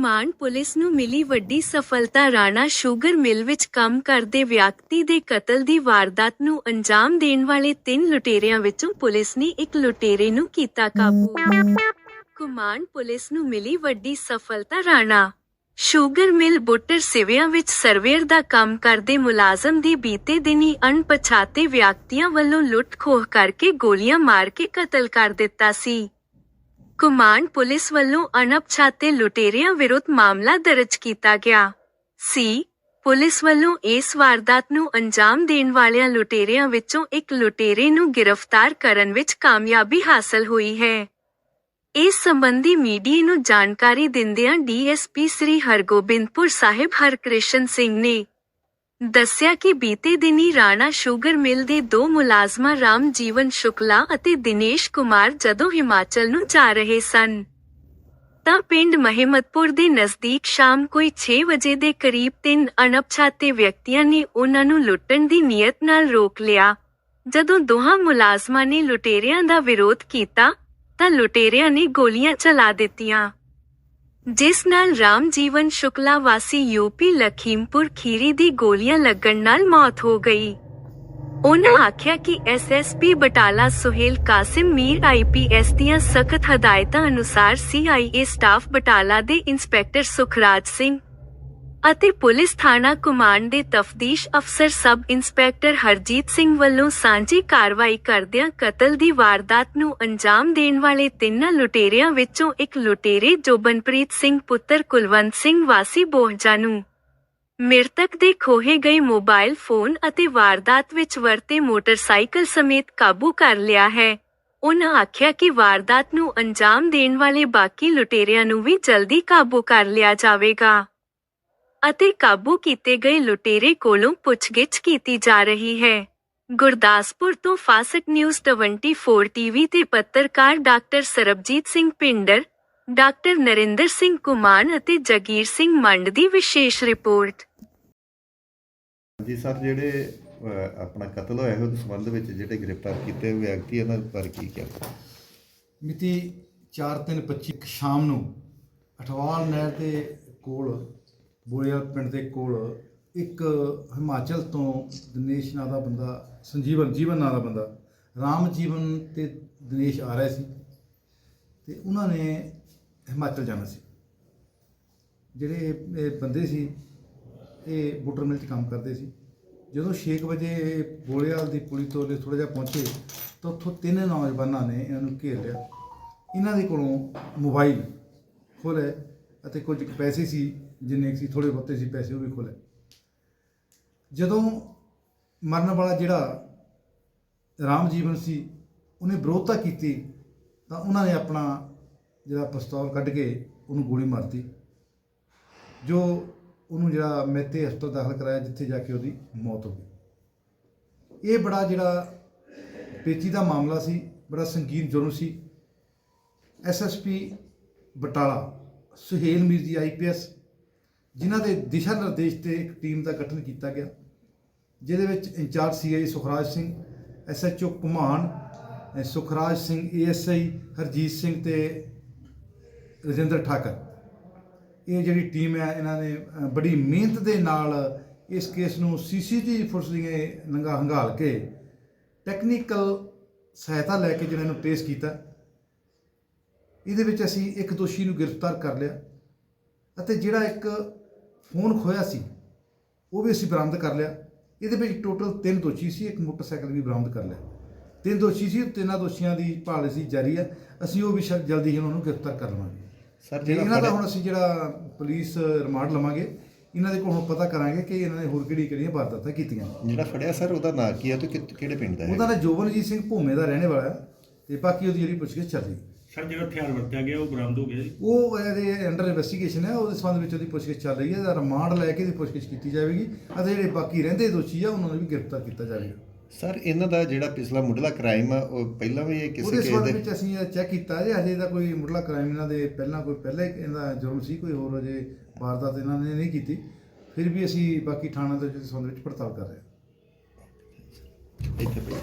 ਮਾਨ police ਨੂੰ ਮਿਲੀ ਵੱਡੀ ਸਫਲਤਾ ਰਾਣਾ ਸ਼ੂਗਰ ਮਿਲ ਵਿੱਚ ਕੰਮ ਕਰਦੇ ਵਿਅਕਤੀ ਦੇ ਕਤਲ ਦੀ ਵਾਰਦਾਤ ਨੂੰ ਅੰਜਾਮ ਦੇਣ ਵਾਲੇ ਤਿੰਨ ਲੁਟੇਰਿਆਂ ਵਿੱਚੋਂ ਪੁਲਿਸ ਨੇ ਇੱਕ ਲੁਟੇਰੇ ਨੂੰ ਕੀਤਾ ਕਾਬੂ। ਕੁਮਾਨ ਪੁਲਿਸ ਨੂੰ ਮਿਲੀ ਵੱਡੀ ਸਫਲਤਾ ਰਾਣਾ। ਸ਼ੂਗਰ ਮਿਲ ਬੋਟਰ ਸਿਵਿਆਂ ਵਿੱਚ ਸਰਵੇਅਰ ਦਾ ਕੰਮ ਕਰਦੇ ਮੁਲਾਜ਼ਮ ਦੀ ਬੀਤੇ ਦਿਨੀ ਅਣਪਛਾਤੇ ਵਿਅਕਤੀਆਂ ਵੱਲੋਂ ਲੁੱਟ ਖੋਹ ਕਰਕੇ ਗੋਲੀਆਂ ਮਾਰ ਕੇ ਕਤਲ ਕਰ ਦਿੱਤਾ ਸੀ। ਕੁਮਾਨ ਪੁਲਿਸ ਵੱਲੋਂ ਅਣਪਛਾਤੇ ਲੁਟੇਰਿਆਂ ਵਿਰੁੱਧ ਮਾਮਲਾ ਦਰਜ ਕੀਤਾ ਗਿਆ। ਸੀ. ਪੁਲਿਸ ਵੱਲੋਂ ਇਸ ਵਾਰਦਾਤ ਨੂੰ ਅੰਜਾਮ ਦੇਣ ਵਾਲਿਆਂ ਲੁਟੇਰਿਆਂ ਵਿੱਚੋਂ ਇੱਕ ਲੁਟੇਰੇ ਨੂੰ ਗ੍ਰਿਫਤਾਰ ਕਰਨ ਵਿੱਚ ਕਾਮਯਾਬੀ ਹਾਸਲ ਹੋਈ ਹੈ। ਇਸ ਸੰਬੰਧੀ ਮੀਡੀਆ ਨੂੰ ਜਾਣਕਾਰੀ ਦਿੰਦਿਆਂ ਡੀਐਸਪੀ ਸ੍ਰੀ ਹਰਗੋਬਿੰਦਪੁਰ ਸਾਹਿਬ ਹਰਕ੍ਰਿਸ਼ਨ ਸਿੰਘ ਨੇ ਦੱਸਿਆ ਕਿ ਬੀਤੇ ਦਿਨੀ ਰਾਣਾ ਸ਼ੂਗਰ ਮਿਲ ਦੇ ਦੋ ਮੁਲਾਜ਼ਮਾਂ ਰਾਮ ਜੀਵਨ ਸ਼ੁਕਲਾ ਅਤੇ ਦਿਨੇਸ਼ ਕੁਮਾਰ ਜਦੋਂ ਹਿਮਾਚਲ ਨੂੰ ਜਾ ਰਹੇ ਸਨ, ਤਾਂ ਪਿੰਡ ਮਹਿਮਦਪੁਰ ਦੇ ਨਜ਼ਦੀਕ ਸ਼ਾਮ ਕੋਈ 6 ਵਜੇ ਦੇ ਕਰੀਬ ਤਿੰਨ ਅਣਪਛਾਤੇ ਵਿਅਕਤੀਆਂ ਨੇ ਉਹਨਾਂ ਨੂੰ ਲੁੱਟਣ ਦੀ ਨੀਅਤ ਨਾਲ ਰੋਕ ਲਿਆ। ਜਦੋਂ ਦੋਹਾਂ ਮੁਲਾਜ਼ਮਾਂ ਨੇ ਲੁਟੇਰਿਆਂ ਦਾ ਵਿਰੋਧ ਕੀਤਾ, ਤਾਂ ਲੁਟੇਰਿਆਂ ਨੇ ਗੋਲੀਆਂ ਚਲਾ ਦਿੱਤੀਆਂ। ਜਿਸ ਨਾਲ ਰਾਮ ਜੀਵਨ ਸ਼ੁਕਲਾ ਵਾਸੀ ਯੂਪੀ ਲਖੀਮਪੁਰ ਖੀਰੀ ਦੀ ਗੋਲੀਆਂ ਲੱਗਣ ਨਾਲ ਮੌਤ ਹੋ ਗਈ। ਉਹਨਾਂ ਆਖਿਆ ਕਿ ਐਸਐਸਪੀ ਬਟਾਲਾ ਸੁਹੇਲ ਕਾਸਿਮ ਮੀਰ ਆਈਪੀਐਸ ਦੀਆਂ ਸਖਤ ਹਦਾਇਤਾਂ ਅਨੁਸਾਰ ਸੀਆਈਏ ਸਟਾਫ ਬਟਾਲਾ ਦੇ ਇੰਸਪੈਕਟਰ ਸੁਖਰਾਜ ਸਿੰਘ ਅਤੇ ਪੁਲਿਸ ਥਾਣਾ ਕਮਾਂਡ ਦੇ ਤਫਤੀਸ਼ ਅਫਸਰ ਸਬ ਇੰਸਪੈਕਟਰ ਹਰਜੀਤ ਸਿੰਘ ਵੱਲੋਂ ਸਾਂਝੀ ਕਾਰਵਾਈ ਕਰਦਿਆਂ ਕਤਲ ਦੀ ਵਾਰਦਾਤ ਨੂੰ ਅੰਜਾਮ ਦੇਣ ਵਾਲੇ ਤਿੰਨਾਂ ਲੁਟੇਰਿਆਂ ਵਿੱਚੋਂ ਇੱਕ ਲੁਟੇਰੇ ਜੋਬਨਪ੍ਰੀਤ ਸਿੰਘ ਪੁੱਤਰ ਕੁਲਵੰਤ ਸਿੰਘ ਵਾਸੀ ਬੋਹਜਾ ਨੂੰ ਮ੍ਰਿਤਕ ਦੇ ਖੋਹੇ ਗਏ ਮੋਬਾਈਲ ਫੋਨ ਅਤੇ ਵਾਰਦਾਤ ਵਿੱਚ ਵਰਤੇ ਮੋਟਰਸਾਈਕਲ ਸਮੇਤ ਕਾਬੂ ਕਰ ਲਿਆ ਹੈ। ਉਨ੍ਹਾਂ ਆਖਿਆ ਕਿ ਵਾਰਦਾਤ ਨੂੰ ਅੰਜਾਮ ਦੇਣ ਵਾਲੇ ਬਾਕੀ ਲੁਟੇਰਿਆਂ ਨੂੰ ਵੀ ਜਲਦੀ ਕਾਬੂ ਕਰ ਲਿਆ ਜਾਵੇਗਾ। ਅਤੇ ਕਾਬੂ ਕੀਤੇ ਗਏ ਲੁਟੇਰੇ ਕੋਲੋਂ ਪੁੱਛਗਿੱਛ ਕੀਤੀ ਜਾ ਰਹੀ ਹੈ। ਗੁਰਦਾਸਪੁਰ ਤੋਂ ਫਾਸਟ ਨਿਊਜ਼ 24 ਟੀਵੀ ਤੇ ਪੱਤਰਕਾਰ ਡਾਕਟਰ ਸਰਬਜੀਤ ਸਿੰਘ ਪਿੰਡਰ ਡਾਕਟਰ ਨਰਿੰਦਰ ਸਿੰਘ ਕੁਮਾਨ ਅਤੇ ਜਗੀਰ ਸਿੰਘ ਮੰਡ ਦੀ ਵਿਸ਼ੇਸ਼ ਰਿਪੋਰਟ। ਜੀ ਸਰ ਜਿਹੜੇ ਆਪਣਾ ਕਤਲ ਹੋਇਆ ਹੈ ਉਹਦੇ ਸੰਬੰਧ ਵਿੱਚ ਜਿਹੜੇ ਗ੍ਰਿਫਤਾਰ ਕੀਤੇ ਹੋਏ ਵਿਅਕਤੀ ਇਹਨਾਂ ਬਾਰੇ ਕੀ ਕਹਿਣਾ ਮਿਤੀ 4/3/25 ਇੱਕ ਸ਼ਾਮ ਨੂੰ ਅਠਵਾਲ ਨਹਿਰ ਦੇ ਕੋਲ ਬੋੜਿਆਲ ਪਿੰਡ ਦੇ ਕੋਲ ਇੱਕ ਹਿਮਾਚਲ ਤੋਂ ਦਿਨੇਸ਼ ਨਾਂ ਦਾ ਬੰਦਾ, ਸੰਜੀਵਨ, ਜੀਵਨ ਨਾਂ ਦਾ ਬੰਦਾ, ਰਾਮ ਜੀਵਨ ਤੇ ਦਿਨੇਸ਼ ਆ ਰਹੇ ਸੀ ਤੇ ਉਹਨਾਂ ਨੇ ਹਿਮਾਚਲ ਜਾਣਾ ਸੀ। ਜਿਹੜੇ ਇਹ- ਬੰਦੇ ਸੀ, ਇਹ ਬੁੱਟਰ ਮਿਲ 'ਚ ਕੰਮ ਕਰਦੇ ਸੀ। ਜਦੋਂ 6 ਵਜੇ ਇਹ ਦੀ ਪੁਲੀ ਤੋਂ ਥੋੜਾ ਜਿਹਾ ਪਹੁੰਚੇ, ਤਾਂ ਉੱਥੋਂ ਤਿੰਨ ਨੌਜਵਾਨਾਂ ਨੇ ਇਹਨਾਂ ਨੂੰ ਘੇਰ ਲਿਆ। ਇਹਨਾਂ ਦੇ ਕੋਲੋਂ ਮੋਬਾਈਲ ਖੋਲੇ ਅਤੇ ਕੁਝ ਕੁ ਪੈਸੇ ਸੀ ਜਿੰਨੇ ਕੁ ਸੀ ਥੋੜੇ ਬਹੁਤੇ ਸੀ, ਪੈਸੇ ਉਹ ਵੀ ਖੋਲੇ ਜਦੋਂ ਮਰਨ ਵਾਲਾ ਜਿਹੜਾ ਰਾਮ ਜੀਵਨ ਸੀ, ਉਹਨੇ ਵਿਰੋਧਤਾ ਕੀਤੀ, ਤਾਂ ਉਹਨਾਂ ਨੇ ਆਪਣਾ ਜਿਹੜਾ ਪਿਸਤੌਲ ਕੱਢ ਕੇ ਉਹਨੂੰ ਗੋਲੀ ਮਾਰਤੀ, ਜੋ ਉਹਨੂੰ ਜਿਹੜਾ ਮਹਿਤੇ ਹਸਪਤਾਲ ਦਾਖਲ ਕਰਾਇਆ, ਜਿੱਥੇ ਜਾ ਕੇ ਉਹਦੀ ਮੌਤ ਹੋ ਗਈ। ਇਹ ਬੜਾ ਜਿਹੜਾ ਪੇਚੀਦਾ ਮਾਮਲਾ ਸੀ, ਬੜਾ ਸੰਗੀਨ ਜੁਰਮ ਸੀ। ਐਸਐਸਪੀ ਬਟਾਲਾ, ਸੁਹੇਲ ਮੀਰ ਜੀ ਆਈਪੀਐਸ ਜਿਨ੍ਹਾਂ ਦੇ ਦਿਸ਼ਾ ਨਿਰਦੇਸ਼ ਤੇ ਇੱਕ ਟੀਮ ਦਾ ਗਠਨ ਕੀਤਾ ਗਿਆ ਜਿਹਦੇ ਵਿੱਚ incharge CI Sukhraj Singh SHO Kuman ਅ, ਸੁਖਰਾਜ ਸਿੰਘ ਏਐਸਆਈ ਹਰਜੀਤ ਸਿੰਘ ਤੇ ਰਜਿੰਦਰ ਠਾਕਰ। ਇਹ ਜਿਹੜੀ ਟੀਮ ਹੈ ਇਹਨਾਂ ਨੇ ਬੜੀ ਮਿਹਨਤ ਦੇ ਨਾਲ ਇਸ ਕੇਸ ਨੂੰ ਸੀਸੀਟੀਵੀ ਫੁਟੇਜ ਦੀਆਂ ਨੰਗਾ ਹੰਗਾਲ ਕੇ ਟੈਕਨੀਕਲ ਸਹਾਇਤਾ ਲੈ ਕੇ ਜਿਹੜਾ ਇਹਨੂੰ ਟ੍ਰੇਸ ਕੀਤਾ। ਇਹਦੇ ਵਿੱਚ ਅਸੀਂ ਇੱਕ ਦੋਸ਼ੀ ਨੂੰ ਗ੍ਰਿਫਤਾਰ ਕਰ ਲਿਆ ਅਤੇ ਜਿਹੜਾ ਇੱਕ ਫੋਨ ਖੋਇਆ ਸੀ ਉਹ ਵੀ ਅਸੀਂ ਬਰਾਮਦ ਕਰ ਲਿਆ। ਇਹਦੇ ਵਿੱਚ ਟੋਟਲ ਤਿੰਨ ਦੋਸ਼ੀ ਸੀ ਇੱਕ ਮੋਟਰਸਾਈਕਲ ਵੀ ਬਰਾਮਦ ਕਰ ਲਿਆ। ਤਿੰਨ ਦੋਸ਼ੀ ਸੀ ਤਿੰਨਾਂ ਦੋਸ਼ੀਆਂ ਦੀ ਭਾਲ ਅਸੀਂ ਜਾਰੀ ਹੈ। ਅਸੀਂ ਉਹ ਵੀ ਜਲਦੀ ਹੀ ਉਹਨਾਂ ਨੂੰ ਗ੍ਰਿਫਤਾਰ ਕਰ ਲਵਾਂਗੇ। ਸਰ ਜਿਹੜਾ ਇਹਨਾਂ ਦਾ ਹੁਣ ਅਸੀਂ ਜਿਹੜਾ ਪੁਲਿਸ ਰਿਮਾਂਡ ਲਵਾਂਗੇ ਇਹਨਾਂ ਦੇ ਕੋਲ ਹੁਣ ਪਤਾ ਕਰਾਂਗੇ ਕਿ ਇਹਨਾਂ ਨੇ ਹੋਰ ਕਿਹੜੀ ਕਿਹੜੀਆਂ ਵਾਰਦਾਤਾਂ ਕੀਤੀਆਂ। ਜਿਹੜਾ ਫੜਿਆ ਸਰ ਉਹਦਾ ਨਾਂ ਕੀ ਹੈ ਤੇ ਕਿਹੜੇ ਪਿੰਡ ਦਾ ਉਹਦਾ ਹੈ ਨਾਂ ਜੋਬਨਜੀਤ ਸਿੰਘ ਭੂਮੇ ਦਾ ਰਹਿਣੇ ਵਾਲਾ ਹੈ ਤੇ ਬਾਕੀ ਉਹਦੀ ਜਿਹੜੀ ਪੁੱਛਗਿੱਛ ਚੱਲ ਰਹੀ ਹੈ ਸਰ ਜਿਹੜਾ ਹਥਿਆਰ ਵਰਤਿਆ ਗਿਆ ਉਹ ਬਰਾਮਦ ਹੋ ਗਿਆ ਜੀ? ਉਹ ਇਹਦੇ ਅੰਡਰ ਇਨਵੈਸਟੀਗੇਸ਼ਨ ਹੈ ਉਹਦੇ ਸੰਬੰਧ ਵਿੱਚ ਉਹਦੀ ਪੁੱਛਗਿੱਛ ਚੱਲ ਰਹੀ ਹੈ ਇਹਦਾ ਰਿਮਾਂਡ ਲੈ ਕੇ ਇਹਦੀ ਪੁੱਛਗਿੱਛ ਕੀਤੀ ਜਾਵੇਗੀ ਅਤੇ ਜਿਹੜੇ ਬਾਕੀ ਰਹਿੰਦੇ ਦੋਸ਼ੀ ਆ ਉਹਨਾਂ ਨੂੰ ਵੀ ਗ੍ਰਿਫਤਾਰ ਕੀਤਾ ਜਾਵੇਗਾ। ਸਰ ਇਹਨਾਂ ਦਾ ਜਿਹੜਾ ਪਿਛਲਾ ਮੁੱਢਲਾ ਕ੍ਰਾਈਮ ਆ ਉਹ ਪਹਿਲਾਂ ਵੀ ਇਹ ਕਿਸੇ ਉਹਦੇ ਕੇਸ ਸੰਬੰਧ ਦੇ ਵਿੱਚ ਅਸੀਂ ਚੈੱਕ ਕੀਤਾ ਜੇ ਅਜੇ ਦਾ ਕੋਈ ਮੁੱਢਲਾ ਕ੍ਰਾਈਮ ਇਹਨਾਂ ਦੇ ਪਹਿਲਾਂ ਕੋਈ ਪਹਿਲੇ ਇਹਦਾ ਜੁਰਮ ਸੀ ਕੋਈ ਹੋਰ ਅਜੇ ਵਾਰਦਾਤ ਇਹਨਾਂ ਨੇ ਨਹੀਂ ਕੀਤੀ। ਫਿਰ ਵੀ ਅਸੀਂ ਬਾਕੀ ਥਾਣਾ ਦੇ ਸੰਬੰਧ ਵਿੱਚ ਪੜਤਾਲ ਕਰ ਰਹੇ ਹਾਂ। ਇੱਥੇ ਪਈ।